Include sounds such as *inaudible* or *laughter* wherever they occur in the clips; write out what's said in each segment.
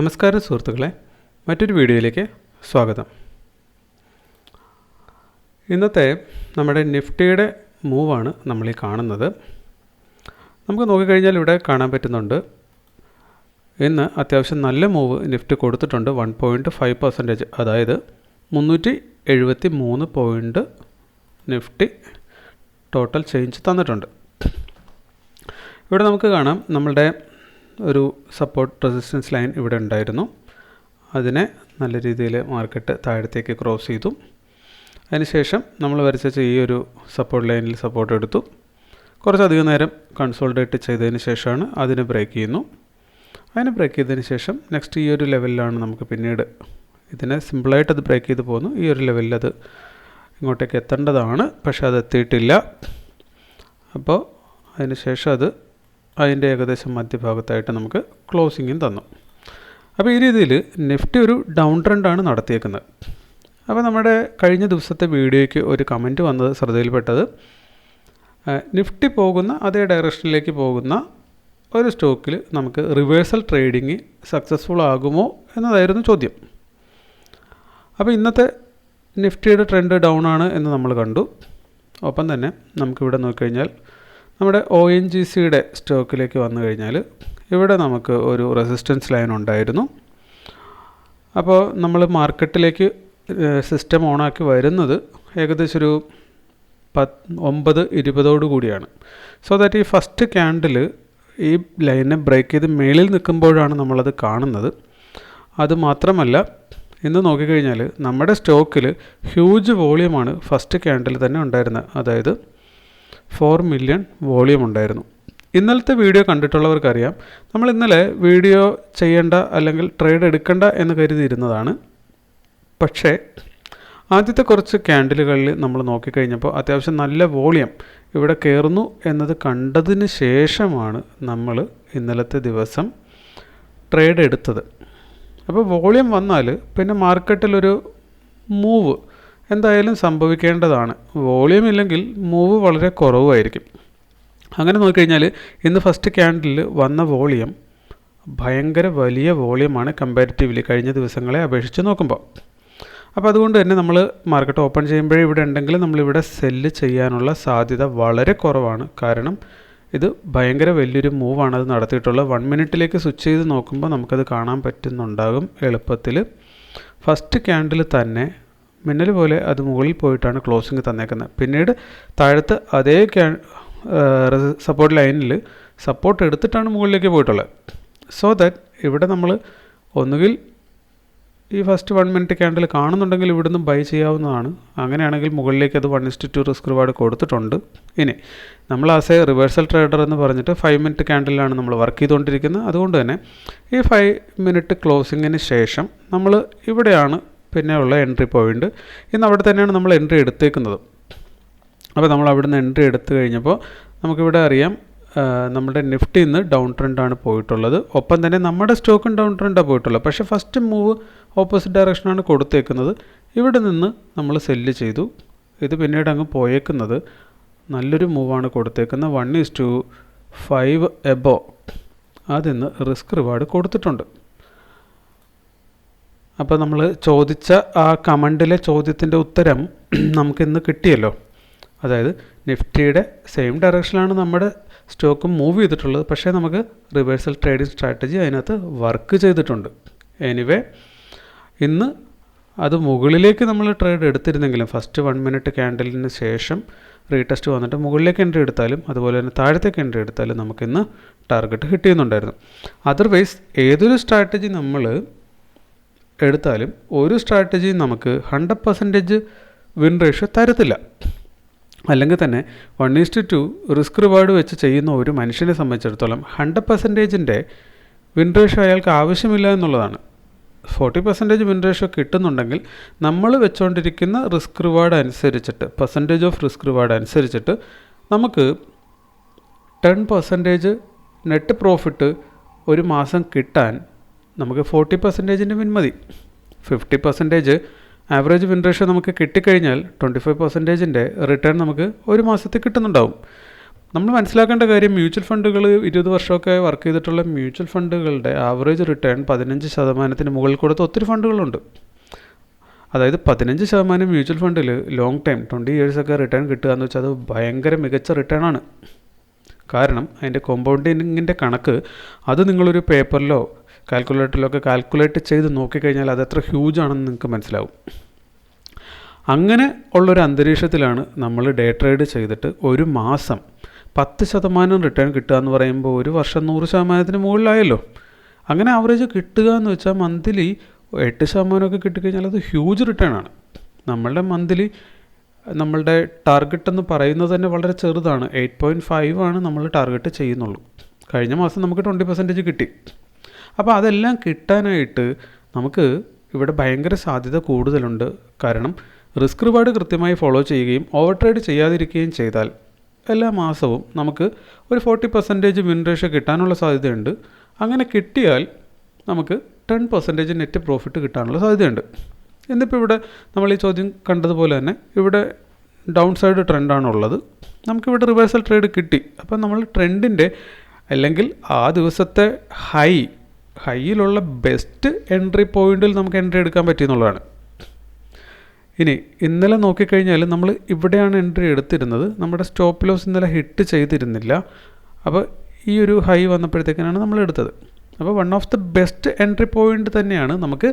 നമസ്കാരം സുഹൃത്തുക്കളെ മറ്റൊരു വീഡിയോയിലേക്ക് സ്വാഗതം. ഇന്നത്തെ നമ്മുടെ നിഫ്റ്റിയുടെ മൂവാണ് നമ്മൾ ഈ കാണുന്നത്. നമുക്ക് നോക്കിക്കഴിഞ്ഞാൽ ഇവിടെ കാണാൻ പറ്റുന്നുണ്ട്. ഇന്ന് അത്യാവശ്യം നല്ല മൂവ് നിഫ്റ്റി കൊടുത്തിട്ടുണ്ട്. വൺ പോയിന്റ് ഫൈവ് പെർസെന്റേജ് അതായത് മുന്നൂറ്റി എഴുപത്തി മൂന്ന് പോയിന്റ് നിഫ്റ്റി ടോട്ടൽ ചേഞ്ച് തന്നിട്ടുണ്ട്. ഇവിടെ നമുക്ക് കാണാം നമ്മളുടെ ഒരു സപ്പോർട്ട് റെസിസ്റ്റൻസ് ലൈൻ ഇവിടെ ഉണ്ടായിരുന്നു. അതിനെ നല്ല രീതിയിൽ മാർക്കറ്റ് താഴത്തേക്ക് ക്രോസ് ചെയ്തു. അതിനുശേഷം നമ്മൾ വരച്ച ഈ ഒരു സപ്പോർട്ട് ലൈനിൽ സപ്പോർട്ട് എടുത്തു. കുറച്ചധികം നേരം കൺസോൾഡേറ്റ് ചെയ്തതിന് ശേഷമാണ് അതിനെ ബ്രേക്ക് ചെയ്യുന്നു. അതിനെ ബ്രേക്ക് ചെയ്തതിന് ശേഷം നെക്സ്റ്റ് ഈ ഒരു ലെവലിലാണ് നമുക്ക് പിന്നീട് ഇതിനെ സിമ്പിളായിട്ട് അത് ബ്രേക്ക് ചെയ്ത് പോകുന്നു ഈ ഒരു ലെവലിൽ അത് ഇങ്ങോട്ടേക്ക് എത്തേണ്ടതാണ്. പക്ഷേ അത് എത്തിയിട്ടില്ല. അപ്പോൾ അതിന് ശേഷം അത് അതിന്റെ ഏകദേശം മധ്യഭാഗത്തായിട്ട് നമുക്ക് ക്ലോസിങ്ങും തന്നു. അപ്പോൾ ഈ രീതിയിൽ നെഫ്റ്റ് ഒരു ഡൗൺ ട്രെൻഡാണ് നടത്തിയേക്കുന്നത്. അപ്പോൾ നമ്മുടെ കഴിഞ്ഞ ദിവസത്തെ വീഡിയോയ്ക്ക് ഒരു കമന്റ് വന്നത് ശ്രദ്ധയിൽപ്പെട്ടത് നിഫ്റ്റി പോകുന്ന അതേ ഡയറക്ഷനിലേക്ക് പോകുന്ന ഒരു സ്റ്റോക്കിൽ നമുക്ക് റിവേഴ്സൽ ട്രേഡിങ് സക്സസ്ഫുൾ ആകുമോ എന്നതായിരുന്നു ചോദ്യം. അപ്പോൾ ഇന്നത്തെ നിഫ്റ്റിയുടെ ട്രെൻഡ് ഡൗൺ ആണ് എന്ന് നമ്മൾ കണ്ടു. ഒപ്പം തന്നെ നമുക്കിവിടെ നോക്കിക്കഴിഞ്ഞാൽ നമ്മുടെ ഒ എൻ ജി സിയുടെ സ്റ്റോക്കിലേക്ക് വന്നു കഴിഞ്ഞാൽ ഇവിടെ നമുക്ക് ഒരു റെസിസ്റ്റൻസ് ലൈൻ ഉണ്ടായിരുന്നു. അപ്പോൾ നമ്മൾ മാർക്കറ്റിലേക്ക് സിസ്റ്റം ഓണാക്കി വരുന്നത് ഏകദേശം ഒരു പത്ത് ഒമ്പത് ഇരുപതോടു കൂടിയാണ്. സോ ദാറ്റ് ഈ ഫസ്റ്റ് ക്യാൻഡിൽ ഈ ലൈനെ ബ്രേക്ക് ചെയ്ത് മേളിൽ നിൽക്കുമ്പോഴാണ് നമ്മളത് കാണുന്നത്. അതുമാത്രമല്ല ഇന്ന് നോക്കിക്കഴിഞ്ഞാൽ നമ്മുടെ സ്റ്റോക്കിൽ ഹ്യൂജ് വോളിയമാണ് ഫസ്റ്റ് ക്യാൻഡിൽ തന്നെ ഉണ്ടായിരുന്നത്. അതായത് ഫോർ മില്യൺ വോളിയം ഉണ്ടായിരുന്നു. ഇന്നലത്തെ വീഡിയോ കണ്ടിട്ടുള്ളവർക്കറിയാം നമ്മൾ ഇന്നലെ വീഡിയോ ചെയ്യേണ്ട അല്ലെങ്കിൽ ട്രേഡ് എടുക്കേണ്ട എന്ന് കരുതിയിരുന്നതാണ്. പക്ഷേ ആദ്യത്തെ കുറച്ച് ക്യാൻഡിലുകളിൽ നമ്മൾ നോക്കിക്കഴിഞ്ഞപ്പോൾ അത്യാവശ്യം നല്ല വോളിയം ഇവിടെ കയറുന്നു എന്നത് കണ്ടതിന് ശേഷമാണ് നമ്മൾ ഇന്നലത്തെ ദിവസം ട്രേഡ് എടുത്തത്. അപ്പോൾ വോളിയം വന്നാൽ പിന്നെ മാർക്കറ്റിലൊരു മൂവ് എന്തായാലും സംഭവിക്കേണ്ടതാണ്. വോളിയം ഇല്ലെങ്കിൽ മൂവ് വളരെ കുറവായിരിക്കും അങ്ങനെ നോക്കിക്കഴിഞ്ഞാൽ ഇന്ന് ഫസ്റ്റ് ക്യാൻഡിൽ വന്ന വോളിയം ഭയങ്കര വലിയ വോളിയമാണ് കമ്പാരിറ്റീവ്ലി കഴിഞ്ഞ ദിവസങ്ങളെ അപേക്ഷിച്ച് നോക്കുമ്പോൾ അപ്പോൾ അതുകൊണ്ട് തന്നെ നമ്മൾ മാർക്കറ്റ് ഓപ്പൺ ചെയ്യുമ്പോഴേ ഇവിടെ ഉണ്ടെങ്കിൽ നമ്മളിവിടെ സെല്ല് ചെയ്യാനുള്ള സാധ്യത വളരെ കുറവാണ്. കാരണം ഇത് ഭയങ്കര വലിയൊരു മൂവാണ് അത് നടത്തിയിട്ടുള്ളത്. വൺ മിനിറ്റിലേക്ക് സ്വിച്ച് ചെയ്ത് നോക്കുമ്പോൾ നമുക്കത് കാണാൻ പറ്റുന്നുണ്ടാകും എളുപ്പത്തിൽ ഫസ്റ്റ് ക്യാൻഡിൽ തന്നെ മിന്നൽ പോലെ അത് മുകളിൽ പോയിട്ടാണ് ക്ലോസിങ് തന്നേക്കുന്നത്. പിന്നീട് താഴത്ത് അതേ ക്യാ സപ്പോർട്ട് ലൈനിൽ സപ്പോർട്ട് എടുത്തിട്ടാണ് മുകളിലേക്ക് പോയിട്ടുള്ളത്. സോ ദാറ്റ് ഇവിടെ നമ്മൾ ഒന്നുകിൽ ഈ ഫസ്റ്റ് വൺ മിനിറ്റ് ക്യാൻഡിൽ കാണുന്നുണ്ടെങ്കിൽ ഇവിടുന്ന് ബൈ ചെയ്യാവുന്നതാണ്. അങ്ങനെയാണെങ്കിൽ മുകളിലേക്ക് അത് one is to risk reward കൊടുത്തിട്ടുണ്ട്. ഇനി നമ്മൾ ആസ് എ റിവേഴ്സൽ ട്രേഡർ എന്ന് പറഞ്ഞിട്ട് ഫൈവ് മിനിറ്റ് ക്യാൻഡിലാണ് നമ്മൾ വർക്ക് ചെയ്തുകൊണ്ടിരിക്കുന്നത്. അതുകൊണ്ട് തന്നെ ഈ ഫൈവ് മിനിറ്റ് ക്ലോസിങ്ങിന് ശേഷം നമ്മൾ ഇവിടെയാണ് പിന്നെ ഉള്ള എൻട്രി പോയിന്റ് ഇന്ന് അവിടെ തന്നെയാണ് നമ്മൾ എൻട്രി എടുത്തേക്കുന്നത്. അപ്പോൾ നമ്മൾ അവിടുന്ന് എൻട്രി എടുത്തു കഴിഞ്ഞപ്പോൾ നമുക്കിവിടെ അറിയാം നമ്മുടെ നിഫ്റ്റി ഇന്ന് ഡൗൺ ട്രെൻഡാണ് പോയിട്ടുള്ളത്. ഒപ്പം തന്നെ നമ്മുടെ സ്റ്റോക്കും ഡൗൺ ട്രെൻഡാണ് പോയിട്ടുള്ളത്. പക്ഷേ ഫസ്റ്റ് മൂവ് ഓപ്പോസിറ്റ് ഡയറക്ഷനാണ് കൊടുത്തേക്കുന്നത്. ഇവിടെ നിന്ന് നമ്മൾ സെല്ല് ചെയ്തു. ഇത് പിന്നീട് അങ്ങ് പോയേക്കുന്നത് നല്ലൊരു മൂവാണ് കൊടുത്തേക്കുന്നത്. One is to five above അതിന്ന് റിസ്ക് റിവാർഡ് കൊടുത്തിട്ടുണ്ട്. അപ്പോൾ നമ്മൾ ചോദിച്ച ആ കമന്റിലെ ചോദ്യത്തിന്റെ ഉത്തരം *clears throat* നമുക്കിന്ന് കിട്ടിയല്ലോ. അതായത് നിഫ്റ്റിയുടെ സെയിം ഡയറക്ഷനിലാണ് നമ്മുടെ സ്റ്റോക്ക് മൂവ് ചെയ്തിട്ടുള്ളത്. പക്ഷേ നമുക്ക് റിവേഴ്സൽ ട്രേഡിംഗ് സ്ട്രാറ്റജി അതിനകത്ത് വർക്ക് ചെയ്തിട്ടുണ്ട്. എനിവേ ഇന്ന് അത് മുകളിലേക്ക് നമ്മൾ ട്രേഡ് എടുത്തിരുന്നെങ്കിലും ഫസ്റ്റ് വൺ മിനിറ്റ് ക്യാൻഡലിന് ശേഷം റീടെസ്റ്റ് വന്നിട്ട് മുകളിലേക്ക് എൻട്രി എടുത്താലും അതുപോലെ തന്നെ താഴത്തേക്ക് എൻട്രി എടുത്താലും നമുക്കിന്ന് ടാർഗറ്റ് കിട്ടിയെന്നുണ്ടായിരുന്നു. അതർവൈസ് ഏതൊരു സ്ട്രാറ്റജി നമ്മൾ എടുത്താലും ഒരു സ്ട്രാറ്റജിയും നമുക്ക് ഹൺഡ്രഡ് പെർസെന്റേജ് വിൻ റേഷ്യോ തരത്തില്ല. അല്ലെങ്കിൽ തന്നെ one is to risk reward വെച്ച് ചെയ്യുന്ന ഒരു മനുഷ്യനെ സംബന്ധിച്ചിടത്തോളം ഹൺഡ്രഡ് പെർസെന്റേജിന്റെ വിൻ റേഷ്യോ അയാൾക്ക് ആവശ്യമില്ല എന്നുള്ളതാണ്. ഫോർട്ടി പെർസെന്റേജ് വിൻ റേഷ്യോ കിട്ടുന്നുണ്ടെങ്കിൽ നമ്മൾ വെച്ചുകൊണ്ടിരിക്കുന്ന റിസ്ക് റിവാർഡ് അനുസരിച്ചിട്ട് പെർസെന്റേജ് ഓഫ് റിസ്ക് റിവാർഡ് അനുസരിച്ചിട്ട് നമുക്ക് ടെൻ പെർസെന്റേജ് നെറ്റ് പ്രോഫിറ്റ് ഒരു മാസം കിട്ടാൻ നമുക്ക് ഫോർട്ടി പെർസെന്റേജിന്റെ വിൻ മതി. Fifty percentage average win ratio നമുക്ക് കിട്ടിക്കഴിഞ്ഞാൽ ട്വന്റി ഫൈവ് പെർസെന്റേജിന്റെ റിട്ടേൺ നമുക്ക് ഒരു മാസത്തിൽ കിട്ടുന്നുണ്ടാവും. നമ്മൾ മനസ്സിലാക്കേണ്ട കാര്യം മ്യൂച്വൽ ഫണ്ടുകൾ ഇരുപത് വർഷമൊക്കെ വർക്ക് ചെയ്തിട്ടുള്ള മ്യൂച്വൽ ഫണ്ടുകളുടെ ആവറേജ് റിട്ടേൺ പതിനഞ്ച് ശതമാനത്തിന് മുകളിൽ കൊടുത്ത ഒത്തിരി ഫണ്ടുകളുണ്ട്. അതായത് പതിനഞ്ച് ശതമാനം മ്യൂച്വൽ ഫണ്ടിൽ ലോങ് ടൈം ട്വന്റി ഇയേഴ്സൊക്കെ റിട്ടേൺ കിട്ടുക എന്ന് വെച്ചാൽ അത് ഭയങ്കര മികച്ച റിട്ടേൺ ആണ്. കാരണം അതിന്റെ കോമ്പൗണ്ടിങ്ങിന്റെ കണക്ക് അത് നിങ്ങളൊരു പേപ്പറിലോ കാൽക്കുലേറ്ററിലോ ഒക്കെ കാൽക്കുലേറ്റ് ചെയ്ത് നോക്കിക്കഴിഞ്ഞാൽ അത് എത്ര ഹ്യൂജ് ആണെന്ന് നിങ്ങൾക്ക് മനസ്സിലാവും. അങ്ങനെ ഉള്ളൊരു അന്തരീക്ഷത്തിലാണ് നമ്മൾ ഡേ ട്രേഡ് ചെയ്തിട്ട് ഒരു മാസം പത്ത് ശതമാനം റിട്ടേൺ കിട്ടുക എന്ന് പറയുമ്പോൾ ഒരു വർഷം നൂറ് ശതമാനത്തിന് മുകളിലായല്ലോ. അങ്ങനെ ആവറേജ് കിട്ടുക എന്ന് വെച്ചാൽ മന്ത്ലി എട്ട് ശതമാനമൊക്കെ കിട്ടിക്കഴിഞ്ഞാൽ അത് ഹ്യൂജ് റിട്ടേൺ ആണ്. നമ്മളുടെ മന്ത്ലി നമ്മളുടെ ടാർഗറ്റ് എന്ന് പറയുന്നത് തന്നെ വളരെ ചെറുതാണ്. എയ്റ്റ് പോയിന്റ് ഫൈവ് ആണ് നമ്മൾ ടാർഗറ്റ് ചെയ്യുന്നുള്ളൂ. കഴിഞ്ഞ മാസം നമുക്ക് ട്വന്റി പെർസെന്റേജ് കിട്ടി. അപ്പോൾ അതെല്ലാം കിട്ടാനായിട്ട് നമുക്ക് ഇവിടെ ഭയങ്കര സാധ്യത കൂടുതലുണ്ട്. കാരണം റിസ്ക് റിവാർഡ് കൃത്യമായി ഫോളോ ചെയ്യുകയും ഓവർ ട്രേഡ് ചെയ്യാതിരിക്കുകയും ചെയ്താൽ എല്ലാ മാസവും നമുക്ക് ഒരു ഫോർട്ടി പെർസെന്റേജ് വിൻ റേഷ്യോ കിട്ടാനുള്ള സാധ്യതയുണ്ട്. അങ്ങനെ കിട്ടിയാൽ നമുക്ക് ടെൻ പെർസെന്റേജ് നെറ്റ് പ്രോഫിറ്റ് കിട്ടാനുള്ള സാധ്യതയുണ്ട്. എന്നിപ്പോൾ ഇവിടെ നമ്മൾ ഈ ചോദ്യം കണ്ടതുപോലെ തന്നെ ഇവിടെ ഡൗൺ സൈഡ് ട്രെൻഡാണുള്ളത്. നമുക്കിവിടെ റിവേഴ്സൽ ട്രേഡ് കിട്ടി. അപ്പം നമ്മൾ ട്രെൻഡിന്റെ അല്ലെങ്കിൽ ആ ദിവസത്തെ ഹൈ ഹൈയിലുള്ള ബെസ്റ്റ് എൻട്രി പോയിന്റിൽ നമുക്ക് എൻട്രി എടുക്കാൻ പറ്റിയെന്നുള്ളതാണ് ഇനി ഇന്നലെ നോക്കിക്കഴിഞ്ഞാൽ നമ്മൾ ഇവിടെയാണ് എൻട്രി എടുത്തിരുന്നത്. നമ്മുടെ സ്റ്റോപ്പ് ലോസ് ഇന്നലെ ഹിറ്റ് ചെയ്തിരുന്നില്ല. അപ്പോൾ ഈ ഒരു ഹൈ വന്നപ്പോഴത്തേക്കിനാണ് നമ്മൾ എടുത്തത്. അപ്പോൾ one of the best entry point തന്നെയാണ് നമുക്ക്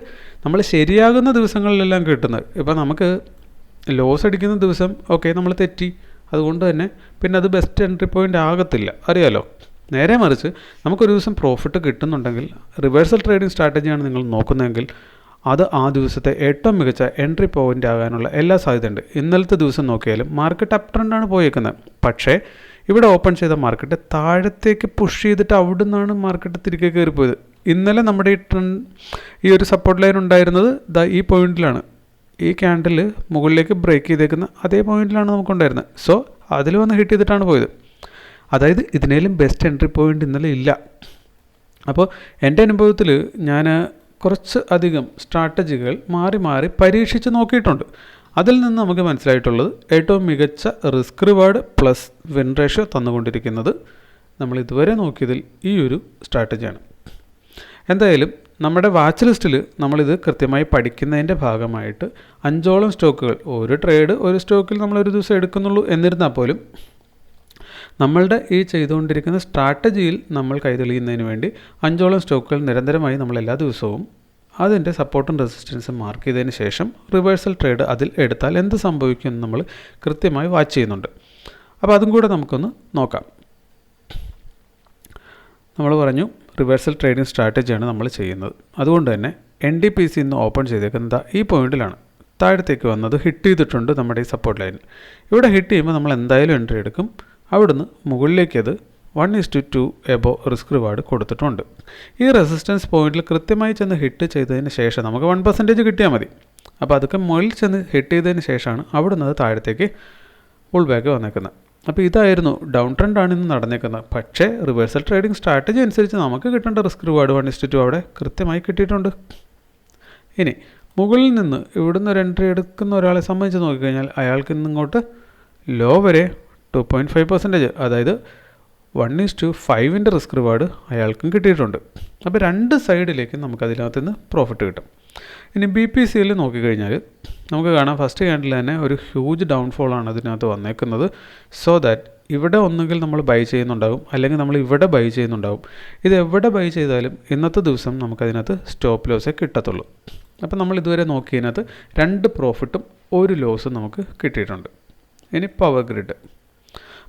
നമ്മൾ ശരിയാകുന്ന ദിവസങ്ങളിലെല്ലാം കിട്ടുന്നത്. ഇപ്പോൾ നമുക്ക് ലോസ് അടിക്കുന്ന ദിവസം ഓക്കെ നമ്മൾ തെറ്റി. അതുകൊണ്ട് തന്നെ പിന്നെ അത് ബെസ്റ്റ് എൻട്രി പോയിന്റ് ആകത്തില്ല. അറിയാലോ? നേരെ മറിച്ച് നമുക്കൊരു ദിവസം പ്രോഫിറ്റ് കിട്ടുന്നുണ്ടെങ്കിൽ റിവേഴ്സൽ ട്രേഡിംഗ് സ്ട്രാറ്റജിയാണ് നിങ്ങൾ നോക്കുന്നതെങ്കിൽ അത് ആ ദിവസത്തെ ഏറ്റവും മികച്ച എൻട്രി പോയിന്റ് ആകാനുള്ള എല്ലാ സാധ്യതയുണ്ട്. ഇന്നലത്തെ ദിവസം നോക്കിയാലും മാർക്കറ്റ് അപ് ട്രെൻഡാണ് പോയേക്കുന്നത്. പക്ഷേ ഇവിടെ ഓപ്പൺ ചെയ്ത മാർക്കറ്റ് താഴത്തേക്ക് പുഷ് ചെയ്തിട്ട് അവിടെ നിന്നാണ് മാർക്കറ്റ് തിരികെ കയറിപ്പോയത്. ഇന്നലെ നമ്മുടെ ഈ ട്രെൻഡ് ഈ ഒരു സപ്പോർട്ട് ലൈൻ ഉണ്ടായിരുന്നത് ദാ ഈ പോയിന്റിലാണ് ഈ ക്യാൻഡിൽ മുകളിലേക്ക് ബ്രേക്ക് ചെയ്തേക്കുന്ന അതേ പോയിന്റിലാണ് നമുക്കുണ്ടായിരുന്നത്. സോ അതിൽ വന്ന് ഹിറ്റ് ചെയ്തിട്ടാണ് പോയത്. അതായത് ഇതിനേലും ബെസ്റ്റ് എൻട്രി പോയിന്റ് ഇന്നലെ ഇല്ല. അപ്പോൾ എന്റെ അനുഭവത്തിൽ ഞാൻ കുറച്ച് അധികം സ്ട്രാറ്റജികൾ മാറി മാറി പരീക്ഷിച്ച് നോക്കിയിട്ടുണ്ട്. അതിൽ നിന്ന് നമുക്ക് മനസ്സിലായിട്ടുള്ളത് ഏറ്റവും മികച്ച risk reward plus win ratio തന്നുകൊണ്ടിരിക്കുന്നത് നമ്മൾ ഇതുവരെ നോക്കിയതിൽ ഈ ഒരു സ്ട്രാറ്റജിയാണ് എന്തായാലും നമ്മുടെ വാച്ച് ലിസ്റ്റിൽ നമ്മളിത് കൃത്യമായി പഠിക്കുന്നതിന്റെ ഭാഗമായിട്ട് അഞ്ചോളം സ്റ്റോക്കുകൾ ഒരു ട്രേഡ് ഒരു സ്റ്റോക്കിൽ നമ്മൾ ഒരു ദിവസം എടുക്കുന്നുള്ളൂ എന്നിരുന്നാൽ പോലും നമ്മളുടെ ഈ ചെയ്തുകൊണ്ടിരിക്കുന്ന സ്ട്രാറ്റജിയിൽ നമ്മൾ കൈതെളിയുന്നതിന് വേണ്ടി അഞ്ചോളം സ്റ്റോക്കുകൾ നിരന്തരമായി നമ്മൾ എല്ലാ ദിവസവും അതിന്റെ സപ്പോർട്ടും റെസിസ്റ്റൻസും മാർക്ക് ചെയ്തതിന് ശേഷം റിവേഴ്സൽ ട്രേഡ് അതിൽ എടുത്താൽ എന്ത് സംഭവിക്കും എന്ന് നമ്മൾ കൃത്യമായി വാച്ച് ചെയ്യുന്നുണ്ട്. അപ്പോൾ അതും കൂടെ നമുക്കൊന്ന് നോക്കാം. നമ്മൾ പറഞ്ഞു റിവേഴ്സൽ ട്രേഡിംഗ് സ്ട്രാറ്റജിയാണ് നമ്മൾ ചെയ്യുന്നത്. അതുകൊണ്ട് തന്നെ എൻ ഡി പി സി ഇന്ന് ഓപ്പൺ ചെയ്തേക്കുന്നത് ഈ പോയിന്റിലാണ് താഴത്തേക്ക് വന്നത് ഹിറ്റ് ചെയ്തിട്ടുണ്ട് നമ്മുടെ ഈ സപ്പോർട്ട് ലൈൻ ഇവിടെ ഹിറ്റ് ചെയ്യുമ്പോൾ നമ്മൾ എന്തായാലും എൻട്രി എടുക്കും. അവിടുന്ന് മുകളിലേക്ക് അത് one is to two above risk reward കൊടുത്തിട്ടുണ്ട്. ഈ റെസിസ്റ്റൻസ് പോയിന്റിൽ കൃത്യമായി ചെന്ന് ഹിറ്റ് ചെയ്തതിന് ശേഷം നമുക്ക് വൺ പെർസെന്റേജ് കിട്ടിയാൽ മതി. അപ്പോൾ അതൊക്കെ മുകളിൽ ചെന്ന് ഹിറ്റ് ചെയ്തതിന് ശേഷമാണ് അവിടുന്ന് അത് താഴത്തേക്ക് പുൾ ബാക്ക് വന്നേക്കുന്നത്. അപ്പോൾ ഇതായിരുന്നു ഡൗൺ ട്രെൻഡ് ആണ് ഇന്ന് നടന്നേക്കുന്നത്. പക്ഷേ റിവേഴ്സൽ ട്രേഡിംഗ് സ്ട്രാറ്റജി അനുസരിച്ച് നമുക്ക് കിട്ടേണ്ട risk reward one is to അവിടെ കൃത്യമായി കിട്ടിയിട്ടുണ്ട്. ഇനി മുകളിൽ നിന്ന് ഇവിടുന്ന് ഒരു എൻട്രി എടുക്കുന്ന ഒരാളെ സംബന്ധിച്ച് നോക്കിക്കഴിഞ്ഞാൽ അയാൾക്ക് ഇന്നിങ്ങോട്ട് ലോ വരെ ടു പോയിന്റ് ഫൈവ് പെർസെന്റേജ് അതായത് വൺ ഈസ് ടു ഫൈവിന്റെ റിസ്ക് റിവാർഡ് അയാൾക്കും കിട്ടിയിട്ടുണ്ട്. അപ്പോൾ രണ്ട് സൈഡിലേക്കും നമുക്ക് അതിനകത്ത് നിന്ന് പ്രോഫിറ്റ് കിട്ടും ഇനി ബി പി സിയിൽ നോക്കിക്കഴിഞ്ഞാൽ നമുക്ക് കാണാം ഫസ്റ്റ് ക്യാൻഡിൽ തന്നെ ഒരു ഹ്യൂജ് ഡൗൺഫോളാണ് അതിനകത്ത് വന്നേക്കുന്നത്. സോ ദാറ്റ് ഇവിടെ ഒന്നുകിൽ നമ്മൾ ബൈ ചെയ്യുന്നുണ്ടാകും അല്ലെങ്കിൽ നമ്മൾ ഇവിടെ ബൈ ചെയ്യുന്നുണ്ടാകും ഇത് എവിടെ ബൈ ചെയ്താലും ഇന്നത്തെ ദിവസം നമുക്കതിനകത്ത് സ്റ്റോപ്പ് ലോസേ കിട്ടത്തുള്ളൂ. അപ്പോൾ നമ്മൾ ഇതുവരെ നോക്കിയതിനകത്ത് രണ്ട് പ്രോഫിറ്റും ഒരു ലോസും നമുക്ക് കിട്ടിയിട്ടുണ്ട്. ഇനി പവർ ഗ്രിഡ്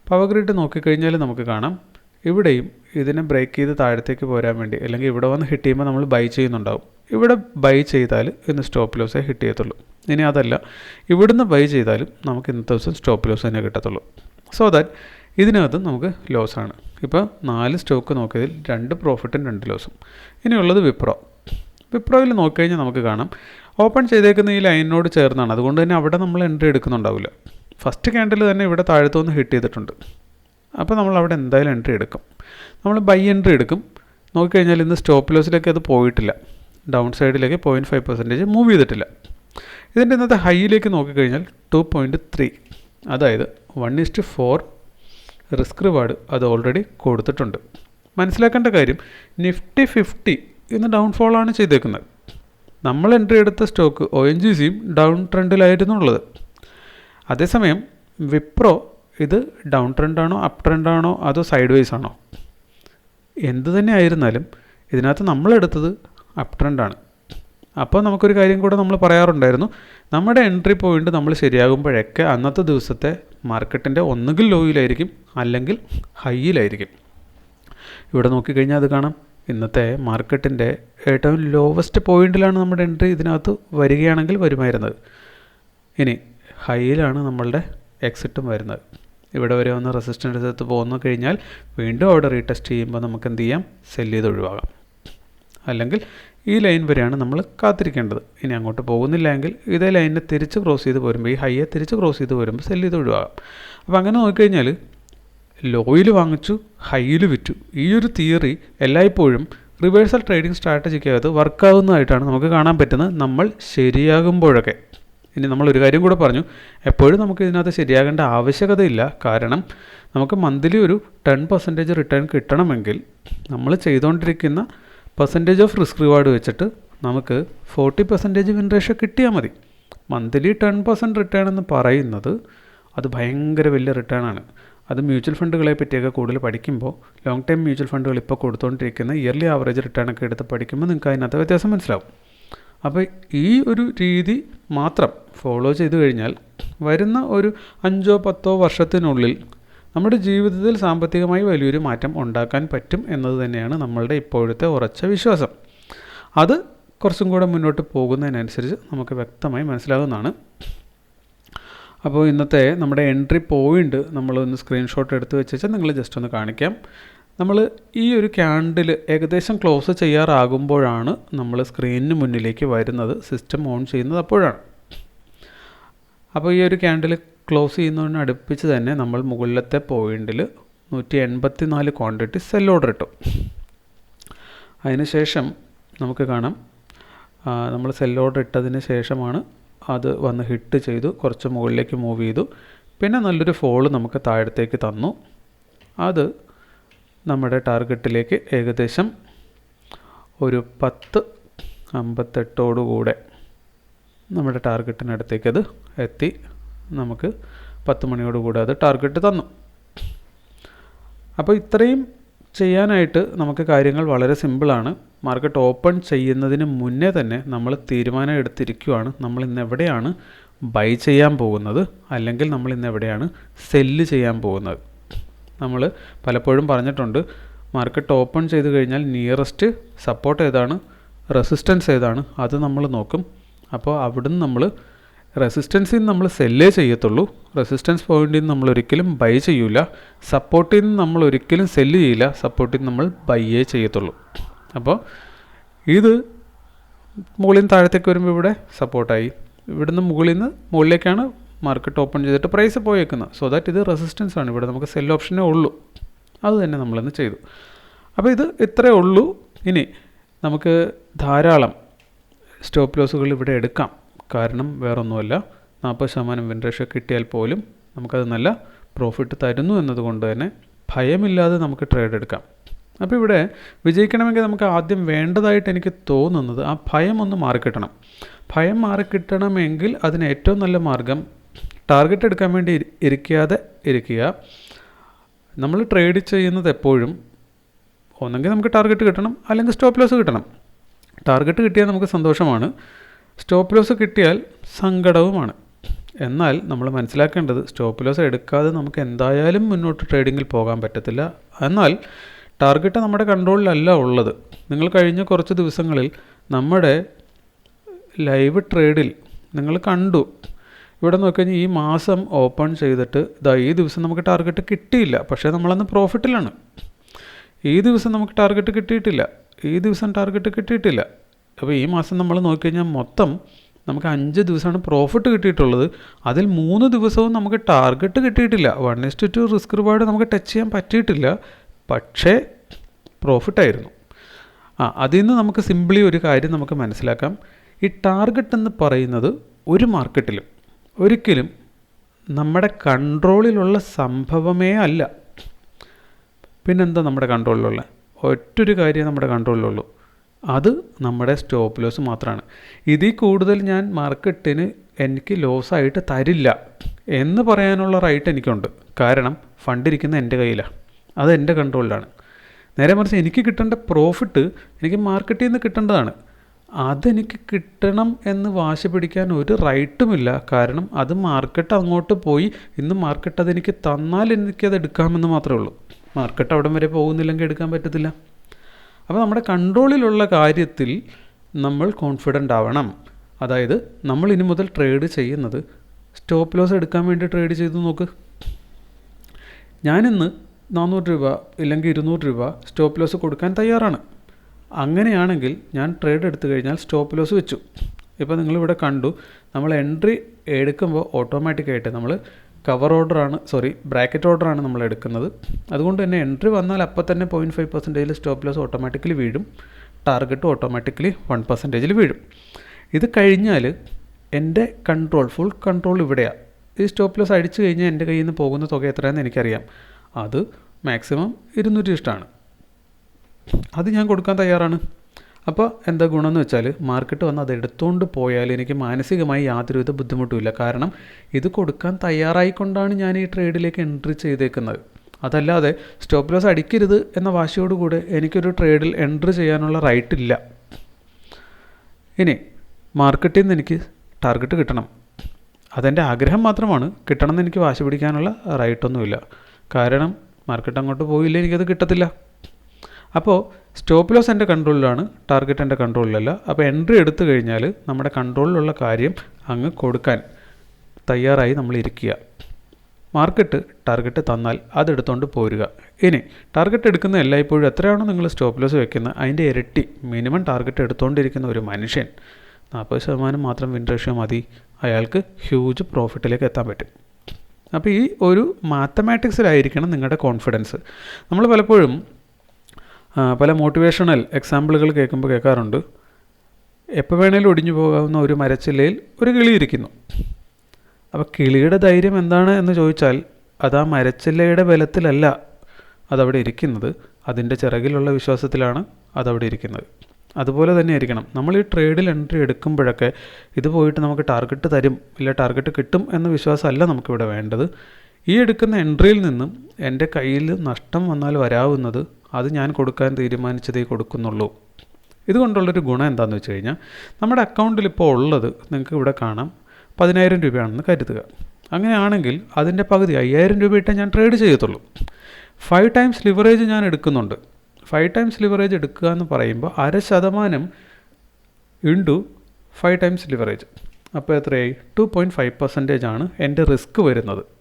പവർ ഗ്രിഡ് നോക്കിക്കഴിഞ്ഞാൽ നമുക്ക് കാണാം. ഇവിടെയും ഇതിനെ ബ്രേക്ക് ചെയ്ത് താഴത്തേക്ക് പോരാൻ വേണ്ടി അല്ലെങ്കിൽ ഇവിടെ വന്ന് ഹിറ്റ് ചെയ്യുമ്പോൾ നമ്മൾ ബൈ ചെയ്യുന്നുണ്ടാവും. ഇവിടെ ബൈ ചെയ്താൽ ഇന്ന് സ്റ്റോപ്പ് ലോസേ ഹിറ്റ് ചെയ്യത്തുള്ളൂ. ഇനി അതല്ല. ഇവിടുന്ന് ബൈ ചെയ്താലും നമുക്ക് ഇന്നത്തെ ദിവസം സ്റ്റോപ്പ് ലോസ് തന്നെ കിട്ടത്തുള്ളൂ. സോ ദാറ്റ് ഇതിനകത്ത് നമുക്ക് ലോസാണ് ഇപ്പോൾ നാല് സ്റ്റോക്ക് നോക്കിയതിൽ രണ്ട് പ്രോഫിറ്റും രണ്ട് ലോസും ഇനിയുള്ളത് വിപ്രോ വിപ്രോയിൽ നോക്കിക്കഴിഞ്ഞാൽ നമുക്ക് കാണാം. ഓപ്പൺ ചെയ്തേക്കുന്ന ഈ ലൈനിനോട് ചേർന്നാണ്. അതുകൊണ്ട് തന്നെ അവിടെ നമ്മൾ എൻട്രി എടുക്കുന്നുണ്ടാവില്ല. ഫസ്റ്റ് ക്യാൻഡിൽ തന്നെ ഇവിടെ താഴത്തുനിന്ന് ഹിറ്റ് ചെയ്തിട്ടുണ്ട്. അപ്പോൾ നമ്മൾ അവിടെ എന്തായാലും എൻട്രി എടുക്കും. നമ്മൾ ബൈ എൻട്രി എടുക്കും. നോക്കിക്കഴിഞ്ഞാൽ ഇന്ന് സ്റ്റോപ്പ് ലോസിലേക്ക് അത് പോയിട്ടില്ല. ഡൗൺ സൈഡിലേക്ക് പോയിന്റ് ഫൈവ് പെർസെന്റേജ് മൂവ് ചെയ്തിട്ടില്ല. ഇതിന്റെ ഇന്നത്തെ ഹൈയിലേക്ക് നോക്കിക്കഴിഞ്ഞാൽ ടു പോയിന്റ് ത്രീ അതായത് one is to four risk reward അത് ഓൾറെഡി കൊടുത്തിട്ടുണ്ട്. മനസ്സിലാക്കേണ്ട കാര്യം നിഫ്റ്റി ഫിഫ്റ്റി ഇന്ന് ഡൗൺഫോളാണ് ചെയ്തേക്കുന്നത്. നമ്മൾ എൻട്രി എടുത്ത സ്റ്റോക്ക് ഒ എൻ ജി സിയും ഡൗൺ ട്രെൻഡിലായിരുന്നു ഉള്ളത്. അതേസമയം വിപ്രോ ഇത് ഡൗൺ ട്രെൻഡ് ആണോ അപ്പ് ട്രെൻഡാണോ അതോ സൈഡ് വൈസ് ആണോ? എന്ത് തന്നെ ആയിരുന്നാലും ഇതിനകത്ത് നമ്മളെടുത്തത് അപ്പ് ട്രെൻഡാണ് അപ്പോൾ നമുക്കൊരു കാര്യം കൂടെ നമ്മൾ പറയാറുണ്ടായിരുന്നു. നമ്മുടെ എൻട്രി പോയിന്റ് നമ്മൾ ശരിയാകുമ്പോഴൊക്കെ അന്നത്തെ ദിവസത്തെ മാർക്കറ്റിന്റെ ഒന്നുകിൽ ലോയിലായിരിക്കും അല്ലെങ്കിൽ ഹൈയിലായിരിക്കും ഇവിടെ നോക്കിക്കഴിഞ്ഞാൽ അത് കാണാം. ഇന്നത്തെ മാർക്കറ്റിന്റെ ഏറ്റവും ലോവസ്റ്റ് പോയിന്റിലാണ് നമ്മുടെ എൻട്രി ഇതിനകത്ത് വരികയാണെങ്കിൽ വരുമായിരുന്നത്. ഇനി ഹൈയിലാണ് നമ്മളുടെ എക്സിറ്റും വരുന്നത്. ഇവിടെ വരെ ഒന്ന് റെസിസ്റ്റൻസ് എടുത്ത് പോന്നു കഴിഞ്ഞാൽ വീണ്ടും അവിടെ റീടെസ്റ്റ് ചെയ്യുമ്പോൾ നമുക്ക് എന്ത് ചെയ്യാം? സെല്ല് ചെയ്ത് ഒഴിവാകാം അല്ലെങ്കിൽ ഈ ലൈൻ വരെയാണ് നമ്മൾ കാത്തിരിക്കേണ്ടത്. ഇനി അങ്ങോട്ട് പോകുന്നില്ല എങ്കിൽ ഇതേ ലൈനിനെ തിരിച്ച് ക്രോസ് ചെയ്ത് പോരുമ്പോൾ ഈ ഹൈയെ തിരിച്ച് ക്രോസ് ചെയ്ത് വരുമ്പോൾ സെല്ല് ചെയ്ത് ഒഴിവാകാം അപ്പോൾ അങ്ങനെ നോക്കിക്കഴിഞ്ഞാൽ ലോയിൽ വാങ്ങിച്ചു ഹൈയിൽ വിറ്റു. ഈ ഒരു തിയറി എല്ലായ്പ്പോഴും റിവേഴ്സൽ ട്രേഡിംഗ് സ്ട്രാറ്റജിക്കകത്ത് വർക്കാവുന്നതായിട്ടാണ് നമുക്ക് കാണാൻ പറ്റുന്നത്. നമ്മൾ ശരിയാകുമ്പോഴൊക്കെ. ഇനി നമ്മൾ ഒരു കാര്യം കൂടെ പറഞ്ഞു. എപ്പോഴും നമുക്ക് ഇതിനകത്ത് ശരിയാകേണ്ട ആവശ്യകതയില്ല. കാരണം നമുക്ക് മന്ത്ലി ഒരു ടെൻ പെർസെന്റേജ് റിട്ടേൺ കിട്ടണമെങ്കിൽ നമ്മൾ ചെയ്തുകൊണ്ടിരിക്കുന്ന പെർസെന്റേജ് ഓഫ് റിസ്ക് റിവാർഡ് വെച്ചിട്ട് നമുക്ക് ഫോർട്ടി പെർസെന്റേജ് വിൻ കിട്ടിയാൽ മതി. മന്ത്ലി ടെൻ പെർസെന്റ് റിട്ടേൺ എന്ന് പറയുന്നത് അത് ഭയങ്കര വലിയ റിട്ടേൺ ആണ്. അത് മ്യൂച്വൽ ഫണ്ടുകളെ പറ്റിയൊക്കെ കൂടുതൽ പഠിക്കുമ്പോൾ ലോങ് ടൈം മ്യൂച്വൽ ഫണ്ടുകൾ ഇപ്പോൾ കൊടുത്തുകൊണ്ടിരിക്കുന്ന ഇയർലി ആവറേജ് റിട്ടേൺ ഒക്കെ എടുത്ത് പഠിക്കുമ്പോൾ നിങ്ങൾക്ക് അതിനകത്ത് വ്യത്യാസം മനസ്സിലാവും. അപ്പോൾ ഈ ഒരു രീതി മാത്രം ഫോളോ ചെയ്തു കഴിഞ്ഞാൽ വരുന്ന ഒരു അഞ്ചോ പത്തോ വർഷത്തിനുള്ളിൽ നമ്മുടെ ജീവിതത്തിൽ സാമ്പത്തികമായി വലിയൊരു മാറ്റം ഉണ്ടാക്കാൻ പറ്റും എന്നത് തന്നെയാണ് നമ്മളുടെ ഇപ്പോഴത്തെ ഉറച്ച വിശ്വാസം. അത് കുറച്ചും കൂടെ മുന്നോട്ട് പോകുന്നതിനനുസരിച്ച് നമുക്ക് വ്യക്തമായി മനസ്സിലാകുന്നതാണ്. അപ്പോൾ ഇന്നത്തെ നമ്മുടെ എൻട്രി പോയിന്റ് നമ്മളൊന്ന് സ്ക്രീൻഷോട്ട് എടുത്ത് വെച്ചാൽ നിങ്ങൾ ജസ്റ്റ് ഒന്ന് കാണിക്കാം. നമ്മൾ ഈ ഒരു ക്യാൻഡിൽ ഏകദേശം ക്ലോസ് ചെയ്യാറാകുമ്പോഴാണ് നമ്മൾ സ്ക്രീനിന് മുന്നിലേക്ക് വരുന്നത് സിസ്റ്റം ഓൺ ചെയ്യുന്നത് അപ്പോഴാണ്. അപ്പോൾ ഈ ഒരു ക്യാൻഡിൽ ക്ലോസ് ചെയ്യുന്നതിന് അടുപ്പിച്ച് തന്നെ നമ്മൾ മുകളിലത്തെ പോയിന്റിൽ നൂറ്റി എൺപത്തി നാല് ക്വാണ്ടിറ്റി സെൽ ഓർഡർ ഇട്ടു അതിനുശേഷം നമുക്ക് കാണാം. നമ്മൾ സെൽ ഓർഡർ ഇട്ടതിന് ശേഷമാണ് അത് വന്ന് ഹിറ്റ് ചെയ്തു കുറച്ച് മുകളിലേക്ക് മൂവ് ചെയ്തു. പിന്നെ നല്ലൊരു ഫോൾ നമുക്ക് താഴത്തേക്ക് തന്നു. അത് നമ്മുടെ ടാർഗറ്റിലേക്ക് ഏകദേശം ഒരു പത്ത് അമ്പത്തെട്ടോടുകൂടെ നമ്മുടെ ടാർഗറ്റിനടുത്തേക്ക് അത് എത്തി. നമുക്ക് പത്ത് മണിയോടുകൂടെ അത് ടാർഗറ്റ് തന്നു. അപ്പോൾ ഇത്രയും ചെയ്യാനായിട്ട് നമുക്ക് കാര്യങ്ങൾ വളരെ സിമ്പിളാണ്. മാർക്കറ്റ് ഓപ്പൺ ചെയ്യുന്നതിന് മുന്നേ തന്നെ നമ്മൾ തീരുമാനം എടുത്തിരിക്കുവാണ്. നമ്മൾ ഇന്ന് എവിടെയാണ് ബൈ ചെയ്യാൻ പോകുന്നത്? അല്ലെങ്കിൽ നമ്മൾ ഇന്ന് എവിടെയാണ് സെല്ല് ചെയ്യാൻ പോകുന്നത്? നമ്മൾ പലപ്പോഴും പറഞ്ഞിട്ടുണ്ട്. മാർക്കറ്റ് ഓപ്പൺ ചെയ്ത് കഴിഞ്ഞാൽ നിയറസ്റ്റ് സപ്പോർട്ട് ഏതാണ്? റെസിസ്റ്റൻസ് ഏതാണ്? അത് നമ്മൾ നോക്കും. അപ്പോൾ അവിടുന്ന് നമ്മൾ റെസിസ്റ്റൻസിൽ നമ്മൾ സെല്ലേ ചെയ്യത്തുള്ളൂ. റെസിസ്റ്റൻസ് പോയിന്റിൽ നിന്ന് നമ്മൾ ഒരിക്കലും ബൈ ചെയ്യൂല. സപ്പോർട്ടിൽ നിന്ന് നമ്മൾ ഒരിക്കലും സെല്ല് ചെയ്യില്ല. സപ്പോർട്ടിൽ നമ്മൾ ബൈയേ ചെയ്യത്തുള്ളൂ. അപ്പോൾ ഇത് മുകളിൽ നിന്ന് താഴത്തേക്ക് വരുമ്പോൾ ഇവിടെ സപ്പോർട്ടായി ഇവിടുന്ന് മുകളിൽ നിന്ന് മുകളിലേക്കാണ് മാർക്കറ്റ് ഓപ്പൺ ചെയ്തിട്ട് പ്രൈസ് പോയേക്കുന്നത്. സോ ദാറ്റ് ഇത് റെസിസ്റ്റൻസ് ആണ്. ഇവിടെ നമുക്ക് സെൽ ഓപ്ഷനേ ഉള്ളൂ. അത് തന്നെ നമ്മളിന്ന് ചെയ്തു. അപ്പോൾ ഇത് ഇത്രയേ ഉള്ളൂ. ഇനി നമുക്ക് ധാരാളം സ്റ്റോപ്പ് ലോസുകൾ ഇവിടെ എടുക്കാം. കാരണം വേറൊന്നുമല്ല. നാൽപ്പത് ശതമാനം വിൻ കിട്ടിയാൽ പോലും നമുക്കത് നല്ല പ്രോഫിറ്റ് തരുന്നു എന്നതുകൊണ്ട് തന്നെ ഭയമില്ലാതെ നമുക്ക് ട്രേഡ് എടുക്കാം. അപ്പോൾ ഇവിടെ വിജയിക്കണമെങ്കിൽ നമുക്ക് ആദ്യം വേണ്ടതായിട്ട് എനിക്ക് തോന്നുന്നത് ആ ഭയം ഒന്ന് മാറിക്കിട്ടണം. ഭയം മാറിക്കിട്ടണമെങ്കിൽ അതിന് ഏറ്റവും നല്ല മാർഗം ടാർഗറ്റ് എടുക്കാൻ വേണ്ടി ഇരിക്കാതെ ഇരിക്കുക. നമ്മൾ ട്രേഡ് ചെയ്യുന്നത് എപ്പോഴും ഒന്നെങ്കിൽ നമുക്ക് ടാർഗറ്റ് കിട്ടണം അല്ലെങ്കിൽ സ്റ്റോപ്പ് ലോസ് കിട്ടണം. ടാർഗറ്റ് കിട്ടിയാൽ നമുക്ക് സന്തോഷമാണ്. സ്റ്റോപ്പ് ലോസ് കിട്ടിയാൽ സങ്കടവുമാണ്. എന്നാൽ നമ്മൾ മനസ്സിലാക്കേണ്ടത് സ്റ്റോപ്പ് ലോസ് എടുക്കാതെ നമുക്ക് എന്തായാലും മുന്നോട്ട് ട്രേഡിങ്ങിൽ പോകാൻ പറ്റത്തില്ല. എന്നാൽ ടാർഗറ്റ് നമ്മുടെ കൺട്രോളിലല്ല ഉള്ളത്. നിങ്ങൾ കഴിഞ്ഞ കുറച്ച് ദിവസങ്ങളിൽ നമ്മുടെ ലൈവ് ട്രേഡിൽ നിങ്ങൾ കണ്ടു ഇവിടെ നോക്കിക്കഴിഞ്ഞാൽ ഈ മാസം ഓപ്പൺ ചെയ്തിട്ട് ഇതാ ഈ ദിവസം നമുക്ക് ടാർഗറ്റ് കിട്ടിയില്ല. പക്ഷേ നമ്മളന്ന് പ്രോഫിറ്റിലാണ് ഈ ദിവസം നമുക്ക് ടാർഗറ്റ് കിട്ടിയിട്ടില്ല. ഈ ദിവസം ടാർഗറ്റ് കിട്ടിയിട്ടില്ല. അപ്പോൾ ഈ മാസം നമ്മൾ നോക്കിക്കഴിഞ്ഞാൽ മൊത്തം നമുക്ക് അഞ്ച് ദിവസമാണ് പ്രോഫിറ്റ് കിട്ടിയിട്ടുള്ളത്. അതിൽ മൂന്ന് ദിവസവും നമുക്ക് ടാർഗറ്റ് കിട്ടിയിട്ടില്ല. One is to two risk reward നമുക്ക് ടച്ച് ചെയ്യാൻ പറ്റിയിട്ടില്ല. പക്ഷേ പ്രോഫിറ്റായിരുന്നു ആ അതിൽ നിന്ന് നമുക്ക് സിമ്പിളി ഒരു കാര്യം നമുക്ക് മനസ്സിലാക്കാം. ഈ ടാർഗറ്റ് എന്ന് പറയുന്നത് ഒരു മാർക്കറ്റിലും ഒരിക്കലും നമ്മുടെ കൺട്രോളിലുള്ള സംഭവമേ അല്ല. പിന്നെന്താ നമ്മുടെ കൺട്രോളിലുള്ള? ഒറ്റൊരു കാര്യം നമ്മുടെ കൺട്രോളിലുള്ളൂ. അത് നമ്മുടെ സ്റ്റോപ്പ് ലോസ് മാത്രമാണ് ഇതിൽ കൂടുതൽ ഞാൻ മാർക്കറ്റിന് എനിക്ക് ലോസായിട്ട് തരില്ല എന്ന് പറയാനുള്ള റൈറ്റ് എനിക്കുണ്ട്. കാരണം ഫണ്ട് ഇരിക്കുന്ന എന്റെ കയ്യിലാണ് അത് എന്റെ കൺട്രോളിലാണ്. നേരെ മറിച്ച് എനിക്ക് കിട്ടേണ്ട പ്രോഫിറ്റ് എനിക്ക് മാർക്കറ്റിൽ നിന്ന് കിട്ടേണ്ടതാണ്. അതെനിക്ക് കിട്ടണം എന്ന് വാശി പിടിക്കാൻ ഒരു റൈറ്റുമില്ല. കാരണം അത് മാർക്കറ്റ് അങ്ങോട്ട് പോയി ഇന്ന് മാർക്കറ്റ് അതെനിക്ക് തന്നാൽ എനിക്കത് എടുക്കാമെന്ന് മാത്രമേ ഉള്ളൂ. മാർക്കറ്റ് അവിടം വരെ പോകുന്നില്ലെങ്കിൽ എടുക്കാൻ പറ്റത്തില്ല. അപ്പോൾ നമ്മുടെ കൺട്രോളിലുള്ള കാര്യത്തിൽ നമ്മൾ കോൺഫിഡന്റ് ആവണം. അതായത് നമ്മൾ ഇനി മുതൽ ട്രേഡ് ചെയ്യുന്നത് സ്റ്റോപ്പ് ലോസ് എടുക്കാൻ വേണ്ടി ട്രേഡ് ചെയ്ത് നോക്ക്. ഞാനിന്ന് നാനൂറ് രൂപ ഇല്ലെങ്കിൽ ഇരുന്നൂറ് രൂപ സ്റ്റോപ്പ് ലോസ് കൊടുക്കാൻ തയ്യാറാണ്. അങ്ങനെയാണെങ്കിൽ ഞാൻ ട്രേഡ് എടുത്തു കഴിഞ്ഞാൽ സ്റ്റോപ്പ് ലോസ് വെച്ചു. ഇപ്പോൾ നിങ്ങളിവിടെ കണ്ടു നമ്മൾ എൻട്രി എടുക്കുമ്പോൾ ഓട്ടോമാറ്റിക്കായിട്ട് നമ്മൾ കവർ ഓർഡറാണ് സോറി ബ്രാക്കറ്റ് ഓർഡറാണ് നമ്മൾ എടുക്കുന്നത്. അതുകൊണ്ട് തന്നെ എൻട്രി വന്നാൽ അപ്പോൾ തന്നെ പോയിന്റ് ഫൈവ് പെർസെന്റേജിൽ സ്റ്റോപ്പ് ലോസ് ഓട്ടോമാറ്റിക്കലി വീഴും. ടാർഗറ്റ് ഓട്ടോമാറ്റിക്കലി വൺ പെർസെന്റേജിൽ വീഴും. ഇത് കഴിഞ്ഞാൽ എന്റെ കൺട്രോൾ ഫുൾ കൺട്രോൾ ഇവിടെയാണ് ഈ സ്റ്റോപ്പ് ലോസ് അടിച്ചു കഴിഞ്ഞാൽ എന്റെ കയ്യിൽ നിന്ന് പോകുന്ന തുക എത്രയാണെന്ന് എനിക്കറിയാം. അത് മാക്സിമം ഇരുന്നൂറ്റി ഇഷ്ടമാണ്. അത് ഞാൻ കൊടുക്കാൻ തയ്യാറാണ്. അപ്പോൾ എന്താ ഗുണമെന്ന് വെച്ചാൽ മാർക്കറ്റ് വന്ന് അത് എടുത്തുകൊണ്ട് പോയാൽ എനിക്ക് മാനസികമായി യാതൊരുവിധ ബുദ്ധിമുട്ടുമില്ല കാരണം ഇത് കൊടുക്കാൻ തയ്യാറായിക്കൊണ്ടാണ് ഞാൻ ഈ ട്രേഡിലേക്ക് എൻട്രി ചെയ്തേക്കുന്നത്. അതല്ലാതെ സ്റ്റോപ്പ് ലോസ് അടിക്കരുത് എന്ന വാശിയോടുകൂടെ എനിക്കൊരു ട്രേഡിൽ എൻട്രി ചെയ്യാനുള്ള റൈറ്റ് ഇല്ല. ഇനി മാർക്കറ്റിൽ നിന്ന് എനിക്ക് ടാർഗറ്റ് കിട്ടണം. അതെന്റെ ആഗ്രഹം മാത്രമാണ്. കിട്ടണമെന്ന് എനിക്ക് വാശി പിടിക്കാനുള്ള റൈറ്റൊന്നുമില്ല കാരണം മാർക്കറ്റ് അങ്ങോട്ട് പോയില്ല എനിക്കത് കിട്ടത്തില്ല. അപ്പോൾ സ്റ്റോപ്പ് ലോസ് എന്റെ കൺട്രോളിലാണ് ടാർഗറ്റ് എന്റെ കൺട്രോളിലല്ല അപ്പോൾ എൻട്രി എടുത്തു കഴിഞ്ഞാൽ നമ്മുടെ കൺട്രോളിലുള്ള കാര്യം അങ്ങ് കൊടുക്കാൻ തയ്യാറായി നമ്മൾ ഇരിക്കുക. മാർക്കറ്റ് ടാർഗറ്റ് തന്നാൽ അതെടുത്തുകൊണ്ട് പോരുക. ഇനി ടാർഗറ്റ് എടുക്കുന്ന എല്ലായ്പ്പോഴും എത്രയാണോ നിങ്ങൾ സ്റ്റോപ്പ് ലോസ് വെക്കുന്നത് അതിന്റെ ഇരട്ടി മിനിമം ടാർഗറ്റ് എടുത്തുകൊണ്ടിരിക്കുന്ന ഒരു മനുഷ്യൻ നാൽപ്പത് ശതമാനം മാത്രം വിൻ മതി. അയാൾക്ക് ഹ്യൂജ് പ്രോഫിറ്റിലേക്ക് എത്താൻ പറ്റും. അപ്പോൾ ഈ ഒരു മാത്തമാറ്റിക്സിലായിരിക്കണം നിങ്ങളുടെ കോൺഫിഡൻസ് നമ്മൾ പലപ്പോഴും പല മോട്ടിവേഷണൽ എക്സാമ്പിളുകൾ കേൾക്കുമ്പോൾ കേൾക്കാറുണ്ട്. എപ്പോൾ വേണേലും ഒടിഞ്ഞു പോകാവുന്ന ഒരു മരച്ചില്ലയിൽ ഒരു കിളി ഇരിക്കുന്നു. അപ്പോൾ കിളിയുടെ ധൈര്യം എന്താണ് എന്ന് ചോദിച്ചാൽ അത് ആ മരച്ചില്ലയുടെ ബലത്തിലല്ല അതവിടെ ഇരിക്കുന്നത്. അതിന്റെ ചിറകിലുള്ള വിശ്വാസത്തിലാണ് അതവിടെ ഇരിക്കുന്നത്. അതുപോലെ തന്നെ ആയിരിക്കണം. നമ്മൾ ഈ ട്രേഡിൽ എൻട്രി എടുക്കുമ്പോഴൊക്കെ ഇത് പോയിട്ട് നമുക്ക് ടാർഗറ്റ് തരും ഇല്ല ടാർഗറ്റ് കിട്ടും എന്ന വിശ്വാസമല്ല നമുക്കിവിടെ വേണ്ടത്. ഈ എടുക്കുന്ന എൻട്രിയിൽ നിന്നും എന്റെ കയ്യിൽ നഷ്ടം വന്നാൽ വരാവുന്നത് അത് ഞാൻ കൊടുക്കാൻ തീരുമാനിച്ചതേ കൊടുക്കുന്നുള്ളൂ. ഇതുകൊണ്ടുള്ളൊരു ഗുണം എന്താണെന്ന് വെച്ച് കഴിഞ്ഞാൽ നമ്മുടെ അക്കൗണ്ടിൽ ഇപ്പോൾ ഉള്ളത് നിങ്ങൾക്ക് ഇവിടെ കാണാം. പതിനായിരം രൂപയാണെന്ന് കരുതുക. അങ്ങനെയാണെങ്കിൽ അതിന്റെ പകുതി അയ്യായിരം രൂപ ഇട്ടേ ഞാൻ ട്രേഡ് ചെയ്യത്തുള്ളൂ. ഫൈവ് ടൈംസ് ലിവറേജ് ഞാൻ എടുക്കുന്നുണ്ട്. ഫൈവ് ടൈംസ് ലിവറേജ് എടുക്കുക എന്ന് പറയുമ്പോൾ അര ശതമാനം ഇൻഡു ഫൈവ് ടൈംസ് ലിവറേജ് അപ്പോൾ എത്രയായി? ടു പോയിന്റ് ഫൈവ് പെർസെന്റേജ് ആണ് എന്റെ റിസ്ക് വരുന്നത്.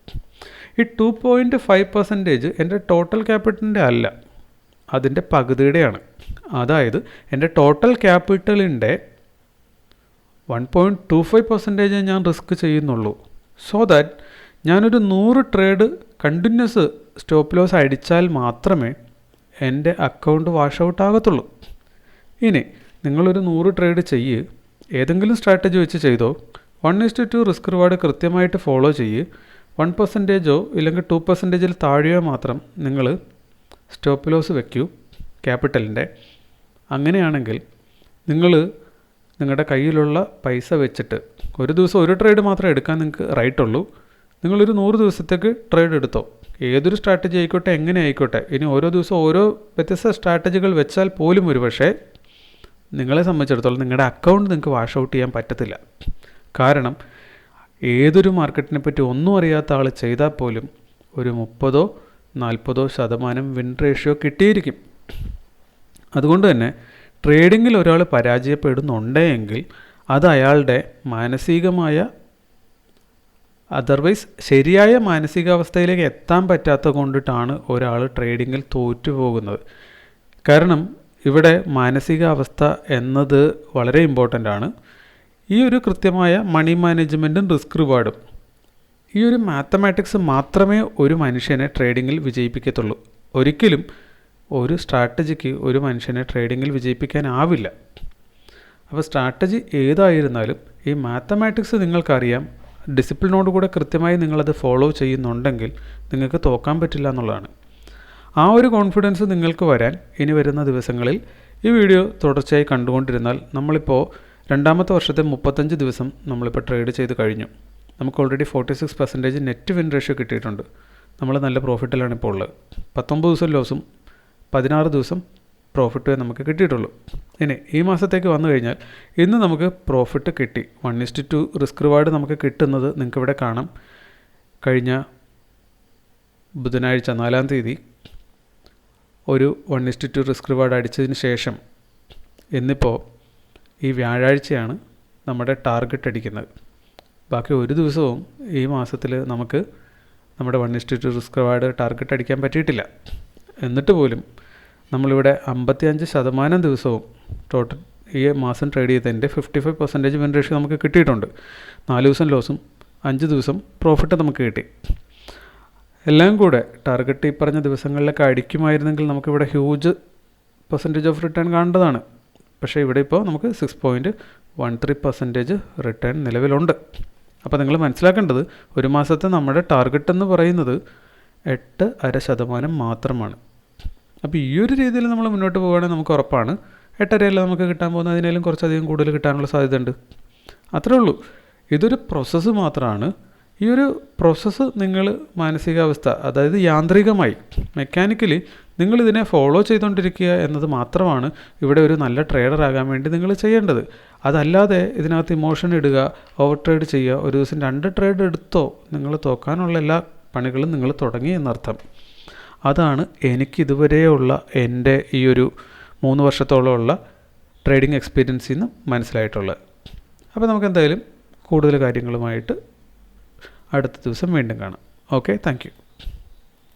ഈ ടു പോയിന്റ് ഫൈവ് പെർസെന്റേജ് എന്റെ ടോട്ടൽ ക്യാപിറ്റലിന്റെ അല്ല. അതിന്റെ പകുതിയുടെയാണ്. അതായത് എന്റെ total ക്യാപിറ്റലിന്റെ one point two five percentage ഞാൻ റിസ്ക് ചെയ്യുന്നുള്ളൂ. സോ ദാറ്റ് ഞാനൊരു നൂറ് ട്രേഡ് കണ്ടിന്യൂസ് സ്റ്റോപ്പ് ലോസ് അടിച്ചാൽ മാത്രമേ എന്റെ അക്കൗണ്ട് വാഷ് ഔട്ട് ആകത്തുള്ളൂ. ഇനി നിങ്ങളൊരു നൂറ് ട്രേഡ് ചെയ്യ്. ഏതെങ്കിലും സ്ട്രാറ്റജി വെച്ച് ചെയ്തോ. One is to two risk reward കൃത്യമായിട്ട് ഫോളോ ചെയ്യ്. വൺ പെർസെന്റേജോ ഇല്ലെങ്കിൽ ടു പെർസെന്റേജിൽ താഴെയോ മാത്രം നിങ്ങൾ സ്റ്റോപ്പ് ലോസ് വെക്കൂ ക്യാപിറ്റലിന്റെ. അങ്ങനെയാണെങ്കിൽ നിങ്ങൾ നിങ്ങളുടെ കയ്യിലുള്ള പൈസ വെച്ചിട്ട് ഒരു ദിവസം ഒരു ട്രേഡ് മാത്രമേ എടുക്കാൻ നിങ്ങൾക്ക് റൈറ്റ് ഉള്ളൂ നിങ്ങളൊരു നൂറ് ദിവസത്തേക്ക് ട്രേഡ് എടുത്തോ. ഏതൊരു സ്ട്രാറ്റജി ആയിക്കോട്ടെ എങ്ങനെ ആയിക്കോട്ടെ ഇനി ഓരോ ദിവസം ഓരോ വ്യത്യസ്ത സ്ട്രാറ്റജികൾ വെച്ചാൽ പോലും ഒരു പക്ഷേ നിങ്ങളെ സംബന്ധിച്ചിടത്തോളം നിങ്ങളുടെ അക്കൗണ്ട് നിങ്ങൾക്ക് വാഷ് ഔട്ട് ചെയ്യാൻ പറ്റത്തില്ല. കാരണം ഏതൊരു മാർക്കറ്റിനെ പറ്റി ഒന്നും അറിയാത്ത ആൾ ചെയ്താൽ പോലും ഒരു മുപ്പതോ നാൽപ്പതോ ശതമാനം വിൻ റേഷ്യോ കിട്ടിയിരിക്കും. അതുകൊണ്ട് തന്നെ ട്രേഡിങ്ങിൽ ഒരാൾ പരാജയപ്പെടുന്നുണ്ടെങ്കിൽ അത് അയാളുടെ മാനസികമായ അതർവൈസ് ശരിയായ മാനസികാവസ്ഥയിലേക്ക് എത്താൻ പറ്റാത്ത കൊണ്ടിട്ടാണ് ഒരാൾ ട്രേഡിങ്ങിൽ തോറ്റുപോകുന്നത്. കാരണം ഇവിടെ മാനസികാവസ്ഥ എന്നത് വളരെ ഇമ്പോർട്ടന്റ് ആണ്. ഈ ഒരു കൃത്യമായ മണി മാനേജ്മെന്റും റിസ്ക് റിവാർഡും ഈ ഒരു മാത്തമാറ്റിക്സ് മാത്രമേ ഒരു മനുഷ്യനെ ട്രേഡിങ്ങിൽ വിജയിപ്പിക്കത്തുള്ളൂ. ഒരിക്കലും ഒരു സ്ട്രാറ്റജിക്ക് ഒരു മനുഷ്യനെ ട്രേഡിങ്ങിൽ വിജയിപ്പിക്കാനാവില്ല. അപ്പോൾ സ്ട്രാറ്റജി ഏതായിരുന്നാലും ഈ മാത്തമാറ്റിക്സ് നിങ്ങൾക്കറിയാം. ഡിസിപ്ലിനോട് കൂടെ കൃത്യമായി നിങ്ങളത് ഫോളോ ചെയ്യുന്നുണ്ടെങ്കിൽ നിങ്ങൾക്ക് തോക്കാൻ പറ്റില്ല എന്നുള്ളതാണ്. ആ ഒരു കോൺഫിഡൻസ് നിങ്ങൾക്ക് വരാൻ ഇനി വരുന്ന ദിവസങ്ങളിൽ ഈ വീഡിയോ തുടർച്ചയായി കണ്ടുകൊണ്ടിരുന്നാൽ നമ്മളിപ്പോൾ രണ്ടാമത്തെ വർഷത്തെ മുപ്പത്തഞ്ച് ദിവസം നമ്മളിപ്പോൾ ട്രേഡ് ചെയ്ത് കഴിഞ്ഞു. നമുക്ക് already forty six percentage net win ratio കിട്ടിയിട്ടുണ്ട്. നമ്മൾ നല്ല പ്രോഫിറ്റിലാണ് ഇപ്പോൾ ഉള്ളത്. പത്തൊമ്പത് ദിവസം ലോസും പതിനാറ് ദിവസം പ്രോഫിറ്റേ നമുക്ക് കിട്ടിയിട്ടുള്ളൂ. ഇനി ഈ മാസത്തേക്ക് വന്നു കഴിഞ്ഞാൽ ഇന്ന് നമുക്ക് പ്രോഫിറ്റ് കിട്ടി. One is to two risk reward നമുക്ക് കിട്ടുന്നത് നിങ്ങൾക്ക് ഇവിടെ കാണാം. കഴിഞ്ഞ ബുധനാഴ്ച നാലാം തീയതി ഒരു one is to two risk reward അടിച്ചതിന് ശേഷം ഇന്നിപ്പോൾ ഈ വ്യാഴാഴ്ചയാണ് നമ്മുടെ ടാർഗറ്റ് അടിക്കുന്നത്. ബാക്കി ഒരു ദിവസവും ഈ മാസത്തിൽ നമുക്ക് നമ്മുടെ one is to two risk reward target അടിക്കാൻ പറ്റിയിട്ടില്ല. എന്നിട്ട് പോലും നമ്മളിവിടെ അമ്പത്തിയഞ്ച് ശതമാനം ദിവസവും ടോട്ടൽ ഈ മാസം ട്രേഡ് ചെയ്തതിന്റെ ഫിഫ്റ്റി ഫൈവ് പെർസെന്റേജ് വിൻ നമുക്ക് കിട്ടിയിട്ടുണ്ട്. നാല് ദിവസം ലോസും അഞ്ച് ദിവസം പ്രോഫിറ്റ് നമുക്ക് കിട്ടി. എല്ലാം കൂടെ ടാർഗറ്റ് ഈ പറഞ്ഞ ദിവസങ്ങളിലൊക്കെ അടിക്കുമായിരുന്നെങ്കിൽ നമുക്കിവിടെ ഹ്യൂജ് പെർസെന്റേജ് ഓഫ് റിട്ടേൺ കാണേണ്ടതാണ്. പക്ഷേ ഇവിടെ ഇപ്പോൾ നമുക്ക് six point one three percentage return നിലവിലുണ്ട്. അപ്പോൾ നിങ്ങൾ മനസ്സിലാക്കേണ്ടത് ഒരു മാസത്തെ നമ്മുടെ ടാർഗറ്റ് എന്ന് പറയുന്നത് എട്ട് അര ശതമാനം മാത്രമാണ്. അപ്പോൾ ഈ ഒരു രീതിയിൽ നമ്മൾ മുന്നോട്ട് പോകുകയാണെങ്കിൽ നമുക്ക് ഉറപ്പാണ് എട്ടരയല്ല നമുക്ക് കിട്ടാൻ പോകുന്ന അതിനേലും കുറച്ചധികം കൂടുതൽ കിട്ടാനുള്ള സാധ്യതയുണ്ട്. അത്രേ ഉള്ളൂ. ഇതൊരു പ്രോസസ്സ് മാത്രമാണ് ഈ ഒരു പ്രോസസ്സ് നിങ്ങൾ മാനസികാവസ്ഥ അതായത് യാന്ത്രികമായി മെക്കാനിക്കലി നിങ്ങൾ ഇതിനെ ഫോളോ ചെയ്തുകൊണ്ടിരിക്കുക എന്നത് മാത്രമാണ് ഇവിടെ ഒരു നല്ല ട്രേഡർ ആകാൻ വേണ്ടി നിങ്ങൾ ചെയ്യേണ്ടത്. അതല്ലാതെ ഇതിനകത്ത് ഇമോഷൻ ഇടുക ഓവർ ട്രേഡ് ചെയ്യുക ഒരു ദിവസം രണ്ട് ട്രേഡ് എടുത്തോ നിങ്ങൾ തോക്കാനുള്ള എല്ലാ പണികളും നിങ്ങൾ തുടങ്ങി എന്നർത്ഥം. അതാണ് എനിക്കിതുവരെയുള്ള എന്റെ ഈ ഒരു മൂന്ന് വർഷത്തോളമുള്ള ട്രേഡിംഗ് എക്സ്പീരിയൻസിൽ നിന്ന് മനസ്സിലായിട്ടുള്ളത്. അപ്പോൾ നമുക്ക് എന്തായാലും കൂടുതൽ കാര്യങ്ങളുമായിട്ട് അടുത്ത ദിവസം വീണ്ടും കാണാം. Okay thank